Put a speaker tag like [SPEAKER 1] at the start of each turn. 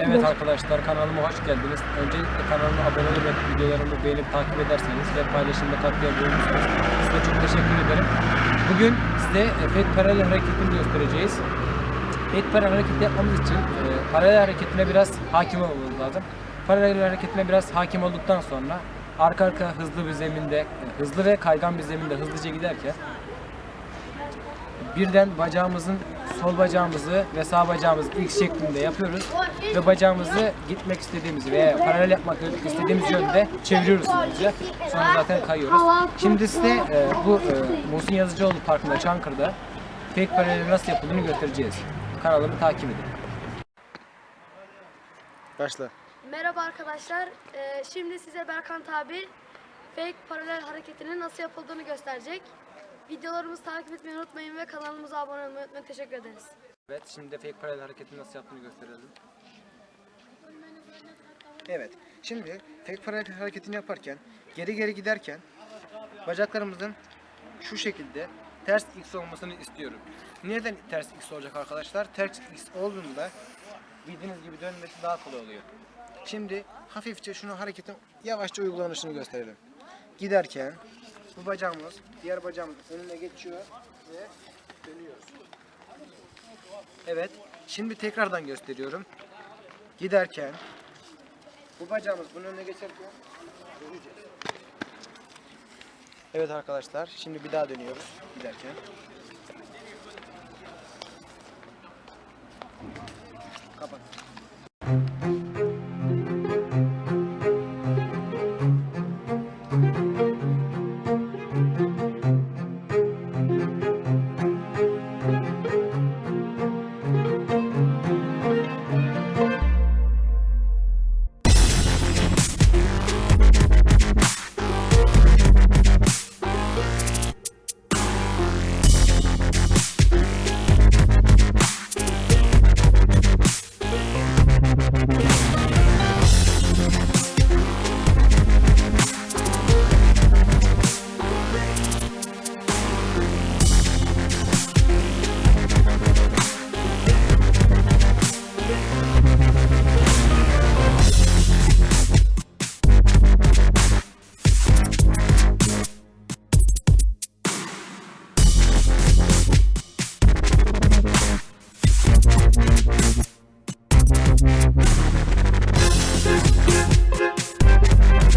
[SPEAKER 1] Evet arkadaşlar kanalıma hoş geldiniz. Öncelikle kanalıma abone olup videolarımı beğenip takip ederseniz ve paylaşımda katkıya bulunursanız size çok teşekkür ederim. Bugün size e, FED paralel hareketini göstereceğiz. FED paralel hareketi yapmamız için e, paralel hareketine biraz hakim olmamız lazım. Paralel hareketine biraz hakim olduktan sonra arka arka hızlı bir zeminde, e, hızlı ve kaygan bir zeminde hızlıca giderken birden bacağımızın sol bacağımızı ve sağ bacağımızı ilk şeklinde yapıyoruz ve bacağımızı gitmek istediğimiz veya paralel yapmak istediğimiz yönde çeviriyoruz hızlıca. Sonra zaten kayıyoruz. Şimdi size e, bu e, Muhsin Yazıcıoğlu Parkı'nda Çankırı'da fake paralel nasıl yapıldığını göstereceğiz. Kanalımı takip edin.
[SPEAKER 2] Başla.
[SPEAKER 3] Merhaba arkadaşlar. Ee, şimdi size Berkant abi fake paralel hareketinin nasıl yapıldığını gösterecek. Videolarımızı takip etmeyi unutmayın ve kanalımıza abone olmayı unutmayın. Teşekkür ederiz.
[SPEAKER 1] Evet şimdi de fake paralel hareketini nasıl yaptığını gösterelim.
[SPEAKER 2] Evet. Şimdi tek paralel hareketini yaparken geri geri giderken bacaklarımızın şu şekilde
[SPEAKER 1] Ters x olmasını istiyorum. Neden ters x olacak arkadaşlar? Ters x olduğunda bildiğiniz gibi dönmesi daha kolay oluyor.
[SPEAKER 2] şimdi hafifçe şunu hareketin yavaşça uygulanışını gösterelim. Giderken bu bacağımız diğer bacağımızın önüne geçiyor ve dönüyoruz. Evet. Şimdi tekrardan gösteriyorum. Giderken bu bacağımız bunun önüne geçerken döneceğiz. Evet arkadaşlar şimdi bir daha dönüyoruz giderken.